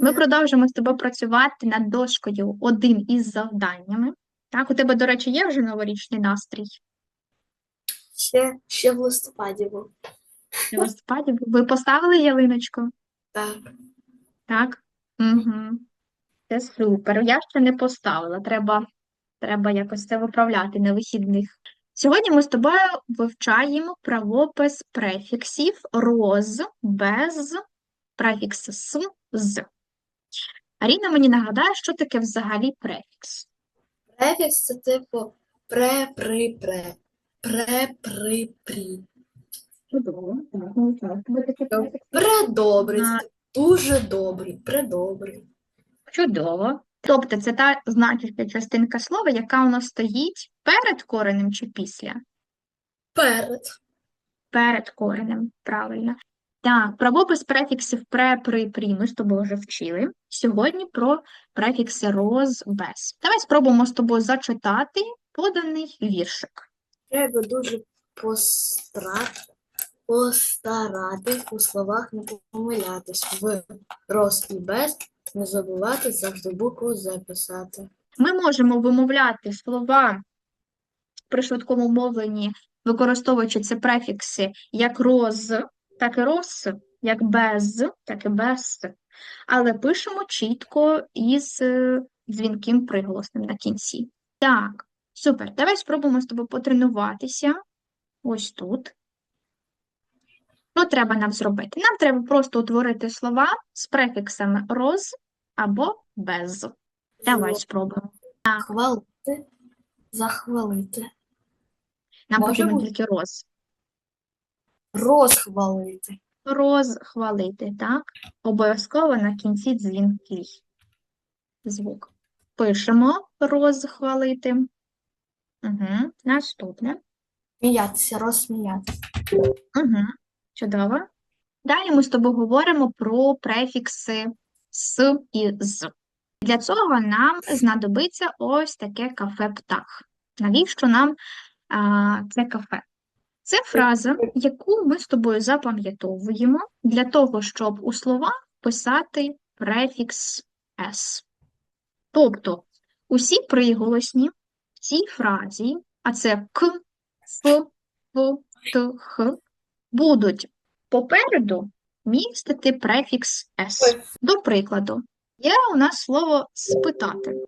Ми продовжимо з тобою працювати над дошкою один із завданнями. Так, у тебе, до речі, є вже новорічний настрій? Ще, ще в листопаді був. В листопаді ви поставили ялиночку? Так. Так? Угу. Це супер. Я ще не поставила. Треба, треба якось це виправляти на вихідних. Сьогодні ми з тобою вивчаємо правопис префіксів роз, без, префікс с, з. Аріна мені нагадає, що таке взагалі префікс. Префікс це типу пре, при, пре. Пре, при, прі. Чудово. Так, ну так. Ви таке префікс? Предобрий. Це Дуже добрий, предобрий. Чудово. Тобто це та значуща частинка слова, яка у нас стоїть перед коренем чи після? Перед. Перед коренем, правильно. Так, правопис префіксів пре, при, прі ми з тобою вже вчили. Сьогодні про префікси роз, без. Давай спробуємо з тобою зачитати поданий віршик. Треба дуже постарати, постаратись у словах не помилятись. В роз і без не забувати завжди букву записати. Ми можемо вимовляти слова при швидкому мовленні, використовуючи ці префікси як роз, так і роз, як без, так і без. Але пишемо чітко із е, дзвінким приголосним на кінці. Так, супер. Давай спробуємо з тобою потренуватися. Ось тут. Що треба нам зробити? Нам треба просто утворити слова з префіксами роз або без. Давай спробуємо. Хвалити, захвалити, Нам бути. тільки роз. Розхвалити. Розхвалити, так? Обов'язково на кінці дзвінкий звук. Пишемо розхвалити. Угу. Наступне. Сміятися, розсміятися. Угу. Чудово. Далі ми з тобою говоримо про префікси с і з. Для цього нам знадобиться ось таке кафе птах. Навіщо нам а, це кафе? Це фраза, яку ми з тобою запам'ятовуємо для того, щоб у словах писати префікс с. Тобто усі приголосні в цій фразі, а це к, ф, п, т, х, будуть попереду містити префікс с. До прикладу, є у нас слово спитати.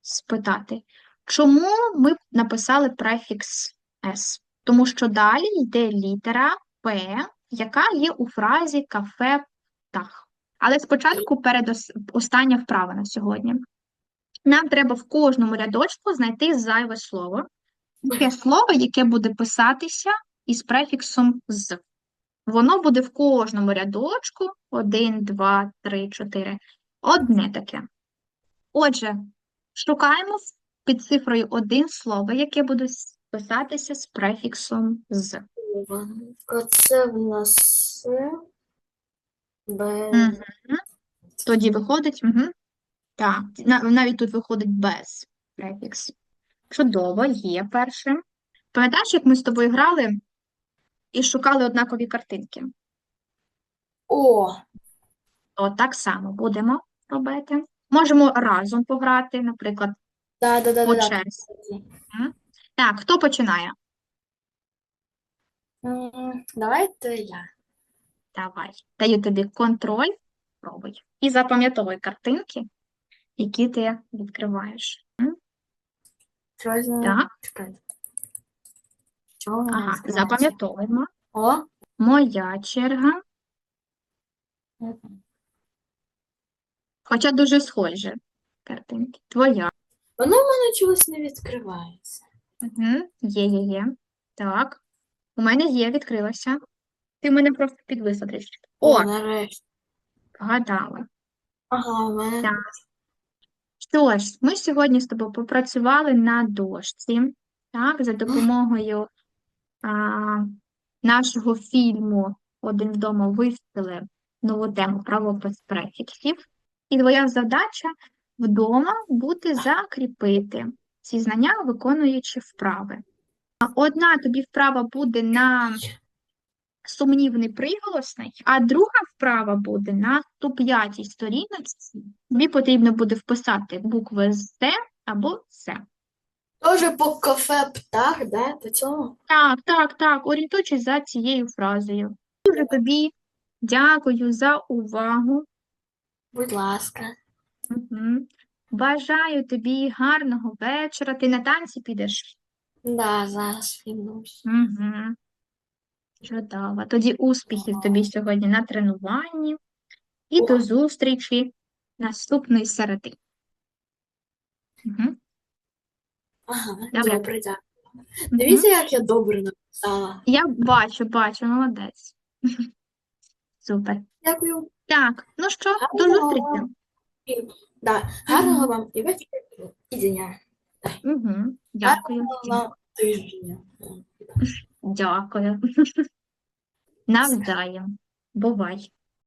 Спитати. Чому ми написали префікс с? Тому що далі йде літера П, яка є у фразі кафе птах. Але спочатку перед остання вправа на сьогодні. Нам треба в кожному рядочку знайти зайве слово. Таке слово, яке буде писатися із префіксом з. Воно буде в кожному рядочку 1, 2, 3, 4. Одне таке. Отже, шукаємо в- під цифрою 1 слово, яке буде писатися з префіксом з. Оце в нас С, Б, Мгм. Тоді виходить, угу. Так, на- навіть тут виходить без префікс. Чудово, є перше. Пам'ятаєш, як ми з тобою грали і шукали однакові картинки? О, То так само будемо робити. Можемо разом пограти, наприклад, да, да, да, по да, да. черзі. Мгм. Так, хто починає? М, Давайте я. Давай. Даю тобі контроль, пробуй. І запам'ятовуй картинки, які ти відкриваєш. М? Так. Чекайте. Чого вона Ага, запам'ятовуємо. О, Моя черга, мгм. хоча дуже схожі картинки. Твоя. Воно в мене чогось не відкривається. Угу. Є, є, є. Так. У мене є, відкрилася. Ти мене просто підвисла трішки. О, нарешті. вгадала. Ага, в мене Так. Що ж, ми сьогодні з тобою попрацювали на дошці, так, за допомогою а, нашого фільму Один вдома вивчили нову тему правопис префіксів. І твоя задача вдома буде закріпити ці знання, виконуючи вправи. Одна тобі вправа буде на сумнівний приголосний, а друга вправа буде на 105-й сторіночці. Тобі потрібно буде вписати букви З або С. Тоже по кафе птах, да? По цьому? Так, так, так, орієнтуючись за цією фразою. Дуже тобі дякую за увагу. Будь ласка. Мгм. Бажаю тобі гарного вечора. Ти на танці підеш? Да, зараз вімнусь. Угу. Чудово. Тоді успіхів тобі сьогодні на тренуванні і до зустрічі наступної середи. Угу. Ага, Добре. добре, дякую. Дивіться, як я добре написала. Я бачу, бачу, молодець. Супер. Дякую. Так, ну що, до зустрічі. Да, гарного вам і вечора, і дня. Угу. Дякую. Гарного вам тижня. Дякую. Навзаєм. Бувай.